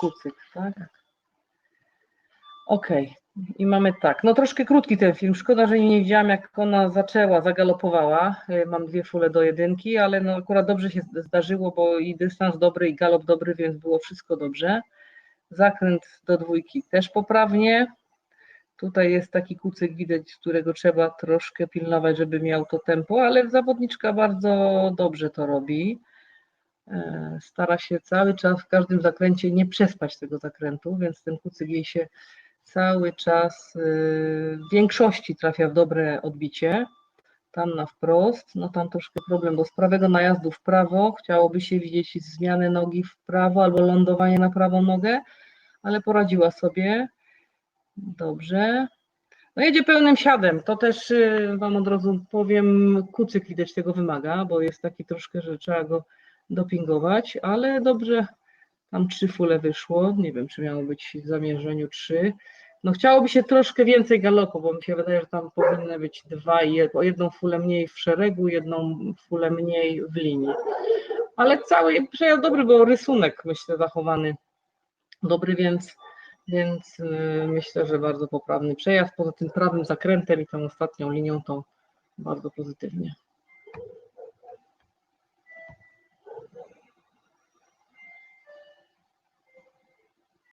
kucyk, tak? Okej. I mamy tak, no troszkę krótki ten film, szkoda, że nie widziałam jak ona zaczęła, zagalopowała, Y, mam dwie fule do jedynki, ale no akurat dobrze się zdarzyło, bo i dystans dobry i galop dobry, więc było wszystko dobrze. Zakręt do dwójki też poprawnie, tutaj jest taki kucyk widać, którego trzeba troszkę pilnować, żeby miał to tempo, ale zawodniczka bardzo dobrze to robi. E, Stara się cały czas w każdym zakręcie nie przespać tego zakrętu, więc ten kucyk jej się cały czas y, w większości trafia w dobre odbicie. Tam na wprost, no tam troszkę problem, bo z prawego najazdu w prawo chciałoby się widzieć zmianę nogi w prawo albo lądowanie na prawą nogę, ale poradziła sobie. Dobrze. No jedzie pełnym siadem. To też y, Wam od razu powiem, kucyk widać tego wymaga, bo jest taki troszkę, że trzeba go dopingować, ale dobrze. Tam trzy fule wyszło. Nie wiem, czy miało być w zamierzeniu trzy. No chciałoby się troszkę więcej galopu, bo mi się wydaje, że tam powinny być dwa i jedną fulę mniej w szeregu, jedną fulę mniej w linii. Ale cały przejazd dobry, bo rysunek myślę zachowany dobry, więc, więc yy, myślę, że bardzo poprawny przejazd. Poza tym prawym zakrętem i tą ostatnią linią to bardzo pozytywnie.